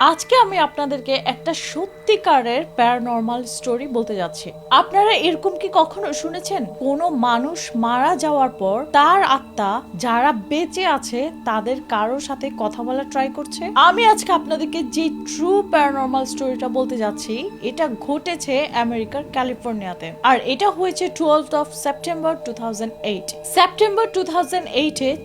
আজকে আমি আপনাদেরকে একটা সত্যিকারের প্যারানর্মাল স্টোরি বলতে যাচ্ছি। আপনারা এরকম কি কখনো শুনেছেন? কোনো মানুষ মারা যাওয়ার পর তার আত্মা যারা বেঁচে আছে তাদের কারোর সাথে কথা বলা ট্রাই করছে? আমি আজকে আপনাদেরকে যে ট্রু প্যারানর্মাল স্টোরিটা বলতে যাচ্ছি, এটা ঘটেছে আমেরিকার ক্যালিফোর্নিয়াতে। আর এটা হয়েছে twelve of September to September two thousand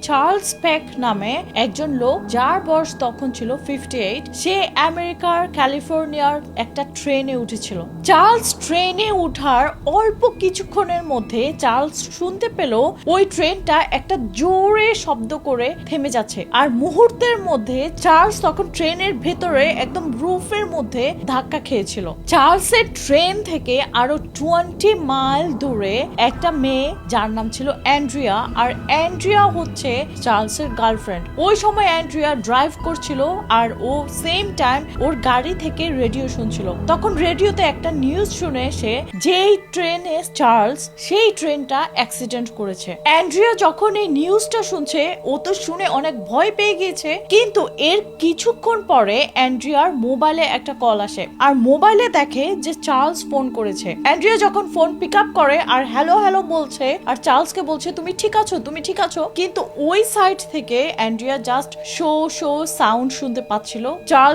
Charles Pack নামে একজন লোক, যার বয়স তখন ছিল ফিফটি এইট সে আমেরিকার ক্যালিফোর্নিয়ার একটা ট্রেনে উঠেছিল। চার্লস ট্রেনে উঠার অল্প কিছুক্ষণের মধ্যে চার্লস শুনতে পেল ওই ট্রেনটা একটা জোরে শব্দ করে থেমে যাচ্ছে। আর মুহূর্তের মধ্যে চার্লস তখন ট্রেনের ভেতরে একদম রুফের মধ্যে ধাক্কা খেয়েছিল। চার্লসের ট্রেন থেকে আরও টোয়েন্টি মাইল দূরে একটা মেয়ে, যার নাম ছিল অ্যান্ড্রিয়া, আর অ্যান্ড্রিয়া হচ্ছে চার্লসের গার্লফ্রেন্ড। ওই সময় অ্যান্ড্রিয়া ড্রাইভ করছিল আর ও সেম টাইম ওর গাড়ি থেকে রেডিও শুনছিল। তখন রেডিওতে একটা নিউজ শুনে সে, যেই ট্রেনে চার্লস সেই ট্রেনটা অ্যাক্সিডেন্ট করেছে। অ্যান্ড্রিয়া যখন এই নিউজটা শুনছে, ও তো শুনে অনেক ভয় পেয়ে গিয়েছে। কিন্তু এর কিছুক্ষণ পরে অ্যান্ড্রিয়ার মোবাইলে একটা কল আসে। আর মোবাইলে দেখে যে চার্লস ফোন করেছে। অ্যান্ড্রিয়া যখন ফোন পিক আপ করে, আর হ্যালো হ্যালো বলছে, আর চার্লসকে বলছে, তুমি ঠিক আছো, তুমি ঠিক আছো? কিন্তু ওই সাইড থেকে Andrea just show show sound শুনতে পাচ্ছিল।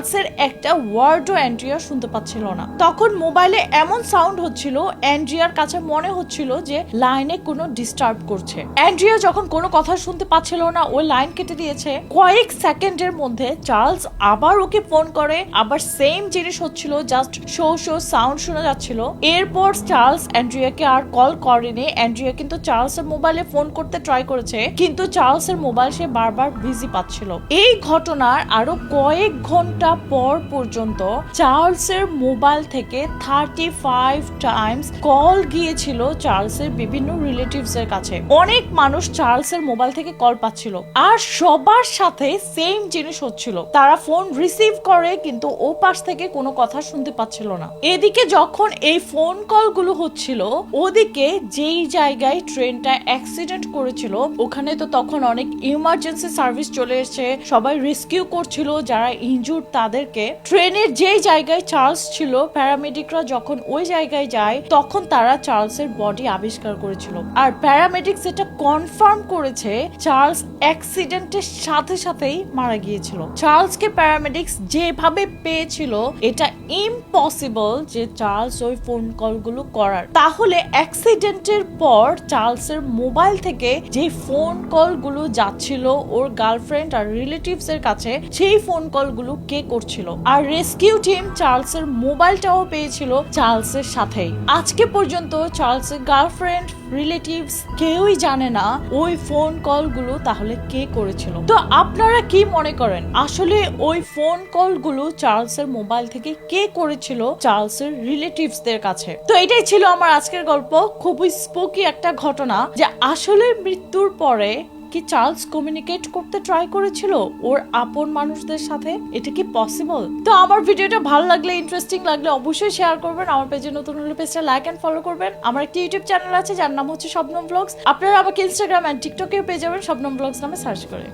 চার্লসের একটা ওয়ার্ডও অ্যান্ড্রিয়া শুনতে পাচ্ছিল না। তখন মোবাইলে এমন সাউন্ড হচ্ছিল, অ্যান্ড্রিয়ার কাছে মনে হচ্ছিল যে লাইনে কোনো ডিস্টার্ব করছে। অ্যান্ড্রিয়া যখন কোনো কথা শুনতে পাচ্ছিল না, ওই লাইন কেটে দিয়েছে, কয়েক সেকেন্ডের মধ্যে চার্লস আবার ওকে ফোন করে, আবার সেম জিনিস হচ্ছিল, জাস্ট শো শো, সাউন্ড শোনা যাচ্ছিল। এরপর চার্লস অ্যান্ড্রিয়াকে আর কল করেনি। অ্যান্ড্রিয়া কিন্তু চার্লসের মোবাইলে ফোন করতে ট্রাই করেছে, কিন্তু চার্লসের মোবাইল সে বারবার বিজি পাচ্ছিল। এই ঘটনার আরও কয়েক ঘণ্টা পর পর্যন্ত চার্লসের মোবাইল থেকে থার্টি ফাইভ টাইমস কল গিয়েছিল চার্লসের বিভিন্ন রিলেটিভস এর কাছে। অনেক মানুষ চার্লসের মোবাইল থেকে কল পাচ্ছিল। আর সবার সাথে সেম জিনিস হচ্ছিল। তারা ফোন রিসিভ করে, কিন্তু ও পাশ থেকে কোনো কথা শুনতে পাচ্ছিল না। এদিকে যখন এই ফোন কলগুলো হচ্ছিল, ওদিকে যেই জায়গায় ট্রেনটা অ্যাক্সিডেন্ট করেছিল, ওখানে তো তখন অনেক ইমার্জেন্সি সার্ভিস চলে এসেছে। সবাই রেস্কিউ করছিল, যারা ইনজুর তাদেরকে ট্রেনের যেই জায়গায় চার্লস ছিল প্যারামেডিকরা যখন ওই জায়গায় যায়, তখন তারা চার্লসের বডি আবিষ্কার করেছিল। আর প্যারামেডিক যেটা কনফার্ম করেছে, চার্লস অ্যাক্সিডেন্টের সাথে সাথেই মারা গিয়েছিল। চার্লসকে প্যারামেডিক্স যেভাবে পেয়েছিল, এটা ইম্পসিবল যে চার্লস ওই ফোন কলগুলো করার। তাহলে অ্যাক্সিডেন্টের পর চার্লসের মোবাইল থেকে যে ফোন কলগুলো যাচ্ছিল ওর গার্লফ্রেন্ড আর রিলেটিভস এর কাছে, সেই ফোন কলগুলো কে করছিল। আর রেস্কিউ টিম চার্লসের মোবাইলটাও পেয়েছিল চার্লসের সাথেই। আজকে পর্যন্ত চার্লসের গার্লফ্রেন্ড রিলেটিভস কেউই জানে না ওই ফোন কলগুলো তাহলে কে করেছিল। তো আপনারা কি মনে করেন? আসলে ওই ফোন কলগুলো চার্লসের মোবাইল থেকে কে করেছিল চার্লসের রিলেটিভস দের কাছে? তো এটাই ছিল আমার আজকের গল্প। খুবই স্পোকি একটা ঘটনা যে আসলে মৃত্যুর পরে কি চার্লস কমিউনিকেট করতে ট্রাই করেছিল ওর আপন মানুষদের সাথে? এটা কি পসিবল তো আমার ভিডিওটা ভালো লাগলে ইন্টারেস্টিং লাগলে অবশ্যই শেয়ার করবেন। আমার পেজে নতুন হলে পেজটা লাইক অ্যান্ড ফলো করবেন। আমার একটি ইউটিউব চ্যানেল আছে, যার নাম হচ্ছে স্বপ্নম ব্লগস আপনারা আমাকে ইনস্টাগ্রাম অ্যান্ড টিকটকেও পেয়ে যাবেন, স্বপ্নম ব্লগস নামে সার্চ করে।